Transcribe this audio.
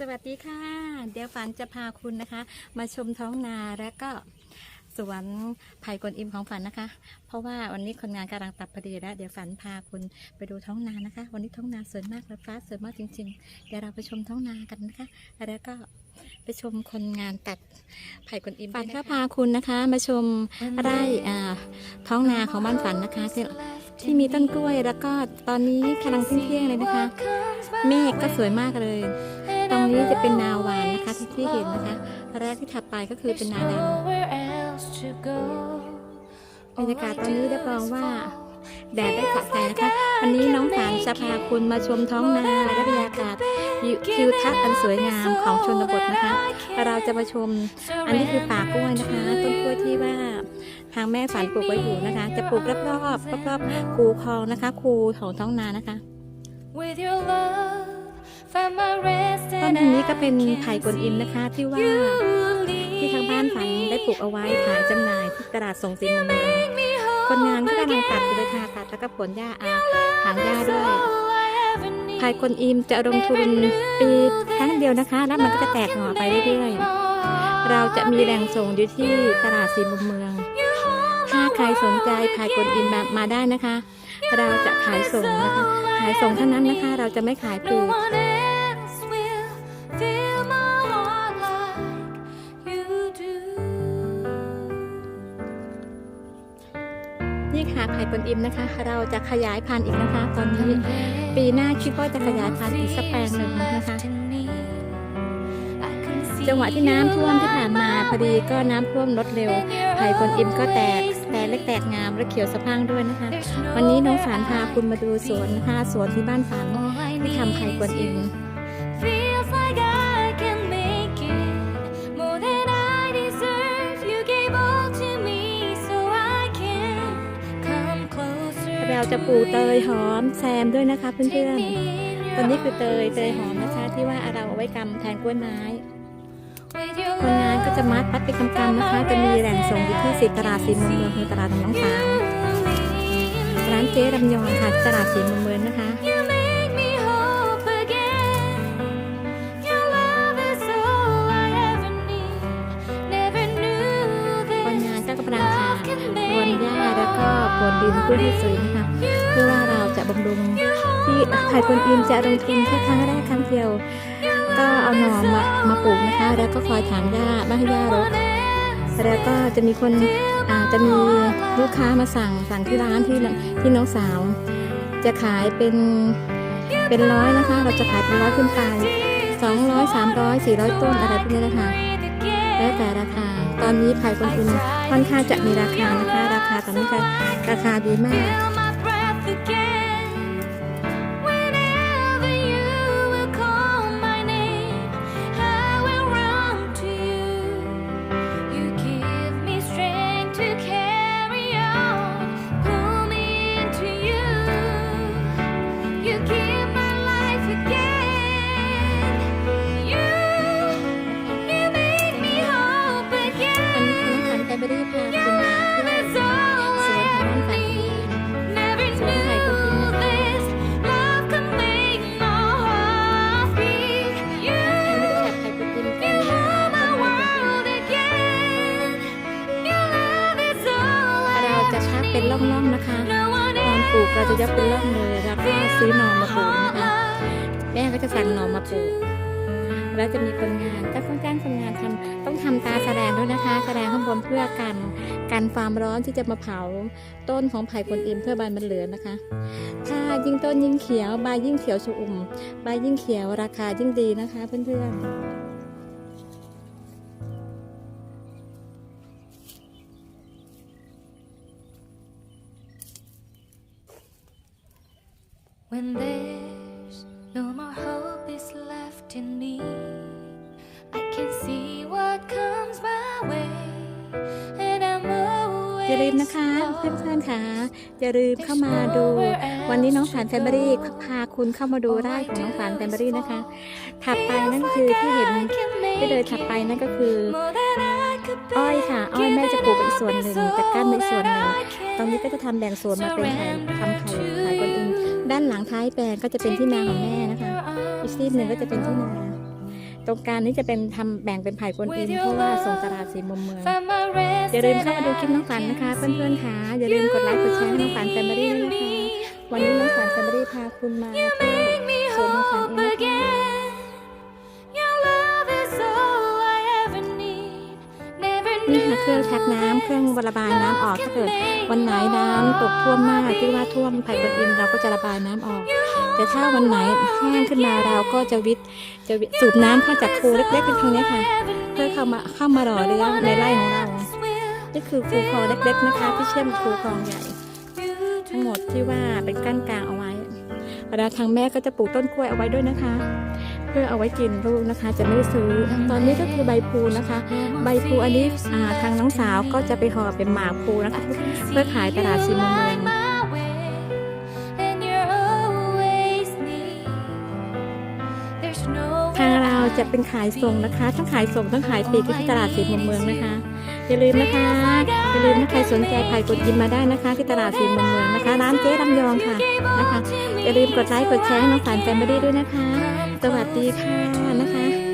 สวัสดีค่ะ เดี๋ยวฝันจะพาคุณนะคะ มาชมท้องนาและก็สวนไผ่กวนอิมของฝันนะคะ เพราะว่าวันนี้คนงานกำลังตัดพอดีแล้ว เดี๋ยวฝันพาคุณไปดูท้องนานะคะ วันนี้ท้องนาสวยมากและฟ้าสวยมากจริง ๆ เดี๋ยวเราไปชมท้องนากันนะคะ แล้วก็ไปชมคนงานตัดไผ่กวนอิมฝันก็พาคุณนะคะ มาชมไร่อ่าท้องนาของบ้านฝันนะคะที่ที่มีต้นกล้วยแล้วก็ตอนนี้กำลังเที่ยงๆเลยนะคะ เมฆก็สวยมากเลย ตรงนี้จะเป็นนาหวานนะคะที่ที่เห็นนะคะแรกที่ถัดไปก็คือเป็นนาดำบรรยากาศตอนนี้รับรองว่าแดดได้สะใจนะคะวันนี้น้องฝานจะพาคุณมาชมท้องนาและบรรยากาศทิวทัศน์อันสวยงามของชนบทนะคะ เราจะมาชม อันนี้คือป่ากล้วยนะคะ ต้นกล้วยที่ว่าทางแม่ฝันปลูกไว้อยู่นะคะ จะปลูกรอบๆรอบๆคูคลองนะคะ คูของท้องนานะคะ With your love, find my rest ต้น and อันนี้ก็เป็นไผ่กวนอิมนะคะที่ว่าที่ทางบ้านฝันได้ปลูกเอาไว้ขายจำหน่ายที่ตลาดส่งสินมือง make me คนงานก็กำลังตัดเลยค่ะตัดแล้วก็ผลหญ้าอาถางหญ้าด้วย all I ever need. ไผ่กวนอิมจะลงทุนปีครั้งเดียวนะคะ แล้วมันก็จะแตกหน่อไปเรื่อยๆเราจะมีแหล่งส่งอยู่ที่ตลาดสีมุมเมือง ถ้าใครสนใจไผ่กวนอิมมาได้นะคะ เราจะขายส่งนะคะ ขายส่งเท่านั้นนะคะ เราจะไม่ขายปลีก นี่ค่ะไผ่กวนอิมนะคะ เราจะขยายพันธุ์อีกนะคะ ตอนนี้ปีหน้าคิดว่าจะขยายพันธุ์อีกสักแปลงหนึ่งนะคะ จังหวะที่น้ำท่วมที่ผ่านมาพอดีก็น้ำท่วมลดเร็วไผ่กวนอิมก็แตกแต่เล็กแตกงามและเขียวสะพรั่งด้วยนะคะ วันนี้น้องฝานพาคุณมาดูสวนนะคะสวนที่บ้านฝานที่ทำไผ่กวนอิม เราจะปลูกเตยหอมแซมด้วยนะคะเพื่อนๆตอนนี้คือเตยเตยหอมนะคะที่ว่าเราเอาไว้กำแทนกล้วยไม้คนงานก็จะมัดปัดไป็นกำๆนะคะ จะมีแหล่งส่งอยู่ที่สิตลาดสีมุมเมืองคือตลาดของน้องสาวร้านเจ๊ลำยองค่ะตลาดสีมุมเมืองนะคะ ก็ปนดินเพื่อให้สวยนะคะเพื่อว่าเราจะบำรุงที่ไผ่กวนอิมจะลงทุนแค่ครั้งแรกครั้งเดียว ก็เอาหน่อมามาปลูกนะคะ แล้วก็คอยถางหญ้าไม่ให้หญ้ารกแล้วก็จะมีคนอาจจะมีลูกค้ามาสั่งสั่งที่ร้านที่ที่น้องสาว จะขายเป็นเป็นร้อยนะคะ เราจะขายเป็นร้อยขึ้นไปสองร้อยสามร้อยสี่ร้อยต้นอะไรพวกนี้นะคะแล้วแต่ราคา ตอนนี้ไผ่คนอิมค่อนข้างจะมีราคานะคะ ราคาตอนนี้ราคาดีมาก ยกเป็นร่องเลยแล้วก็ซื้อหน่อมาปลูกนะคะแม่ก็จะสั่งหน่อมาปลูกแล้วจะมีคนงานก็ต้องจ้างคนงานทำต้องทำตาแสดงด้วยนะคะ แสดงข้างบนเพื่อกันกันความร้อนที่จะมาเผาต้นของไผ่กวนอิมเพื่อใบมันเหลือนะคะ ถ้ายิ่งต้นยิ่งเขียวใบยิ่งเขียวชอุ่มใบยิ่งเขียวราคายิ่งดีนะคะเพื่อนๆ When there's no more hope is left in me, I can see what comes my way, and I'm อย่าลืม always นะคะเพื่อนๆค่ะอย่าลืมเข้ามาดู วันนี้น้องฝานแฟมิลี่พาคุณเข้ามาดูไร่ของน้องฝานแฟมิลี่นะคะ ถัดไปนั่นคือที่เห็นที่เดินถัดไปนั่นก็คือ อ้อยค่ะ อ้อยแม่จะปลูกไปอีกส่วนหนึ่งแต่กั้นไว้ส่วนหนึ่งตรงนี้ก็จะทำแบ่งส่วนมาเป็นไข่ทำไข่ไข่กวนอิม ด้านหลังท้ายแปลงก็จะเป็นที่นาของแม่นะคะ อีกซีกหนึ่งก็จะเป็นที่นา ตรงกลางนี้จะเป็นทำแบ่งเป็นไผ่กวนอิมเพราะว่าส่งตลาดสีมุมเมือง Find my rest อย่าลืมเข้า and มาดูคลิปน้องฝันนะคะ เพื่อนๆค่ะอย่าลืมกดไลค์กดแชร์ให้น้องฝันแฟมิลี่ด้วยนะคะ วันนี้น้องฝันแฟมิลี่พาคุณมา You เที่ยว make me สวนน้องฝัน hope เองนะคะ นี่ค่ะเครื่องชักน้ำเครื่องระบายน้ำออกถ้าเกิดวันไหนน้ำตกท่วมมากที่ว่าท่วมไผ่กวนอิมเราก็จะระบายน้ำออก แต่ถ้าวันไหนแห้งขึ้นมาเราก็จะวิทจะสูบน้ำเข้าจากคูเล็กๆตรงนี้ค่ะ เพื่อเข้ามาเข้ามาหล่อเลี้ยงในไร่ของเรานี่คือคูคลองเล็กๆนะคะที่เชื่อมคูคลองใหญ่ ทั้งหมดที่ว่าเป็นกั้นกลางเอาไว้เวลาทางแม่ก็จะปลูกต้นกล้วยเอาไว้ด้วยนะคะ พื่อเอาไว้กินลูกนะคะ จะไม่ได้ซื้อ ตอนนี้ก็คือใบพลูนะคะ ใบพลูอันนี้อ่าทางน้องสาวก็จะไปห่อเป็นหมากพลูนะคะ เพื่อขายตลาดสีมุมเมืองทางเราจะเป็นขายส่งนะคะ ทั้งขายส่งทั้งขายปลีกที่ตลาดสีมุมเมืองนะคะ อย่าลืมนะคะ อย่าลืมนะใครสนใจไผ่กดยิมมาได้นะคะ ที่ตลาดสีมุมเมืองนะคะ ร้านเจ๊ลำยองค่ะนะคะ อย่าลืมกดไลค์กดแชร์ให้น้องสารแฟมิลี่ด้วยนะคะ สวัสดีค่ะนะคะ